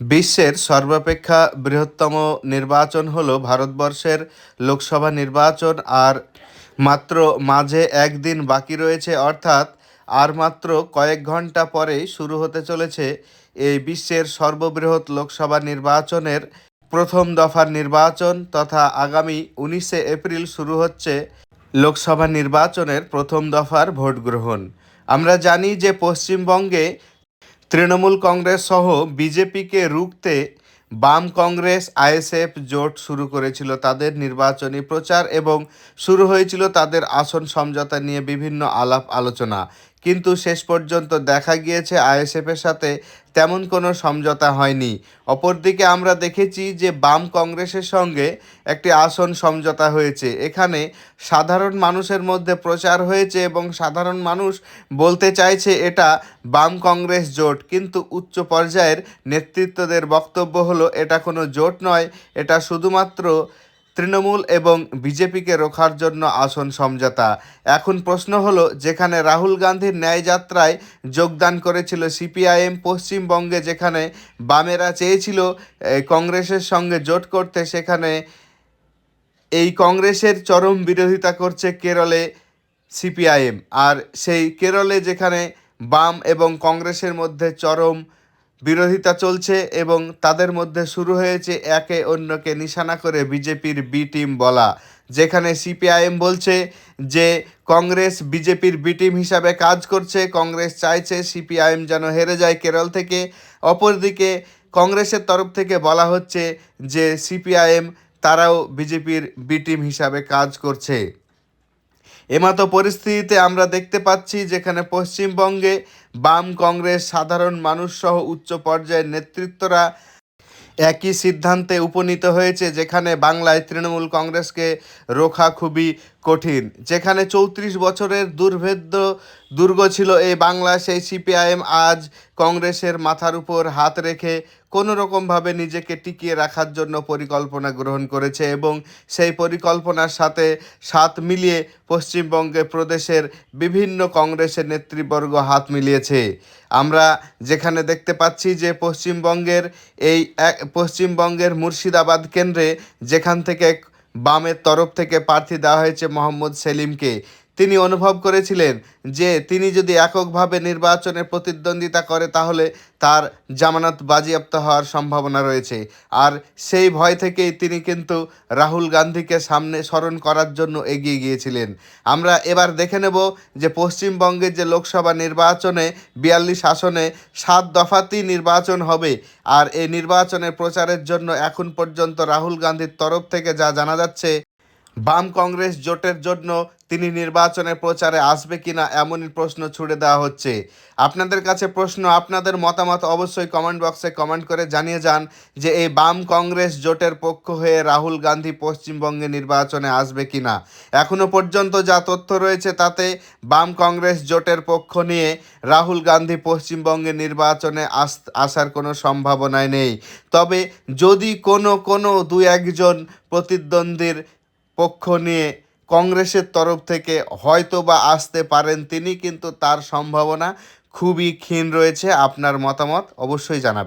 বিশ্বের সর্বাপেক্ষা বৃহত্তম নির্বাচন হলো ভারতবর্ষের লোকসভা নির্বাচন আর মাত্র মাঝে একদিন বাকি রয়েছে, অর্থাৎ আর মাত্র কয়েক ঘণ্টা পরেই শুরু হতে চলেছে এই বিশ্বের সর্ববৃহৎ লোকসভা নির্বাচনের প্রথম দফার নির্বাচন তথা আগামী উনিশে এপ্রিল শুরু হচ্ছে লোকসভা নির্বাচনের প্রথম দফার ভোট গ্রহণ আমরা জানি যে পশ্চিমবঙ্গে তৃণমূল কংগ্রেস সহ বিজেপিকে রুখতে বাম কংগ্রেস, আইএসএফ জোট শুরু করেছিল তাদের নির্বাচনী প্রচার এবং শুরু হয়েছিল তাদের আসন সমঝোতা নিয়ে বিভিন্ন আলাপ আলোচনা। কিন্তু শেষ পর্যন্ত দেখা গিয়েছে আইএসএফের সাথে তেমন কোনো সমঝোতা হয়নি। অপরদিকে আমরা দেখেছি যে বাম কংগ্রেসের সঙ্গে একটি আসন সমঝোতা হয়েছে। এখানে সাধারণ মানুষের মধ্যে প্রচার হয়েছে এবং সাধারণ মানুষ বলতে চাইছে এটা বাম কংগ্রেস জোট, কিন্তু উচ্চ পর্যায়ের নেতৃত্বদের বক্তব্য হলো, এটা কোনো জোট নয়, এটা শুধুমাত্র তৃণমূল এবং বিজেপিকে রোখার জন্য আসন সমঝোতা। এখন প্রশ্ন হলো, যেখানে রাহুল গান্ধীর ন্যায়যাত্রায় যোগদান করেছিল সিপিআইএম পশ্চিমবঙ্গে, যেখানে বামেরা চেয়েছিল কংগ্রেসের সঙ্গে জোট করতে, সেখানে এই কংগ্রেসের চরম বিরোধিতা করছে কেরলে সিপিআইএম। আর সেই কেরলে, যেখানে বাম এবং কংগ্রেসের মধ্যে চরম বিরোধিতা চলছে এবং তাদের মধ্যে শুরু হয়েছে একে অন্যকে নিশানা করে বিজেপির বি টিম বলা, যেখানে সিপিআইএম বলছে যে কংগ্রেস বিজেপির বি টিম হিসাবে কাজ করছে, কংগ্রেস চাইছে সিপিআইএম যেন হেরে যায় কেরল থেকে। অপরদিকে কংগ্রেসের তরফ থেকে বলা হচ্ছে যে সিপিআইএম, তারাও বিজেপির বি টিম হিসাবে কাজ করছে। এমতো পরিস্থিতিতে আমরা দেখতে পাচ্ছি যেখানে পশ্চিমবঙ্গে বাম কংগ্রেস সাধারণ মানুষ সহ উচ্চ পর্যায়ের নেতৃত্বরা একই সিদ্ধান্তে উপনীত হয়েছে, যেখানে বাংলায় তৃণমূল কংগ্রেসকে রোখা খুবই কঠিন। যেখানে চৌত্রিশ বছরের দুর্ভেদ্য দুর্গ ছিল এই বাংলা, সেই সিপিআইএম আজ কংগ্রেসের মাথার উপর হাত রেখে কোনো রকমভাবে নিজেকে টিকিয়ে রাখার জন্য পরিকল্পনা গ্রহণ করেছে এবং সেই পরিকল্পনার সাথে সাত মিলিয়ে পশ্চিমবঙ্গে প্রদেশের বিভিন্ন কংগ্রেসের নেতৃবর্গ হাত মিলিয়েছে। আমরা যেখানে দেখতে পাচ্ছি যে পশ্চিমবঙ্গের এই এক, পশ্চিমবঙ্গের মুর্শিদাবাদ কেন্দ্রে যেখান থেকে বামের তরফ থেকে প্রার্থী দেওয়া হয়েছে মোহাম্মদ সেলিমকে। তিনি অনুভব করেছিলেন যে তিনি যদি এককভাবে নির্বাচনে প্রতিদ্বন্দ্বিতা করে, তাহলে তার জামানত বাজেয়াপ্ত হওয়ার সম্ভাবনা রয়েছে। আর সেই ভয় থেকেই তিনি কিন্তু রাহুল গান্ধীকে সামনে স্মরণ করার জন্য এগিয়ে গিয়েছিলেন। আমরা এবার দেখে নেব যে পশ্চিমবঙ্গের যে লোকসভা নির্বাচনে বিয়াল্লিশ আসনে সাত দফাতেই নির্বাচন হবে, আর এই নির্বাচনের প্রচারের জন্য এখন পর্যন্ত রাহুল গান্ধীর তরফ থেকে যা জানা যাচ্ছে, বাম কংগ্রেস জোটের জন্য তিনি নির্বাচনে প্রচারে আসবে কিনা এমনই প্রশ্ন ছুড়ে দেওয়া হচ্ছে। আপনাদের কাছে প্রশ্ন, আপনাদের মতামত অবশ্যই কমেন্ট বক্সে কমেন্ট করে জানিয়ে যান যে এই বাম কংগ্রেস জোটের পক্ষ হয়ে রাহুল গান্ধী পশ্চিমবঙ্গে নির্বাচনে আসবে কিনা। এখনও পর্যন্ত যা তথ্য রয়েছে তাতে বাম কংগ্রেস জোটের পক্ষ নিয়ে রাহুল গান্ধী পশ্চিমবঙ্গে নির্বাচনে আস আসার কোনো সম্ভাবনাই নেই। তবে যদি কোনো কোনো দু একজন প্রতিদ্বন্দ্বীর পক্ষ নিয়ে কংগ্রেসের তরফ থেকে হয়তো বা আসতে পারেন তিনি, কিন্তু তার সম্ভাবনা খুবই ক্ষীণ রয়েছে। আপনার মতামত অবশ্যই জানাবেন।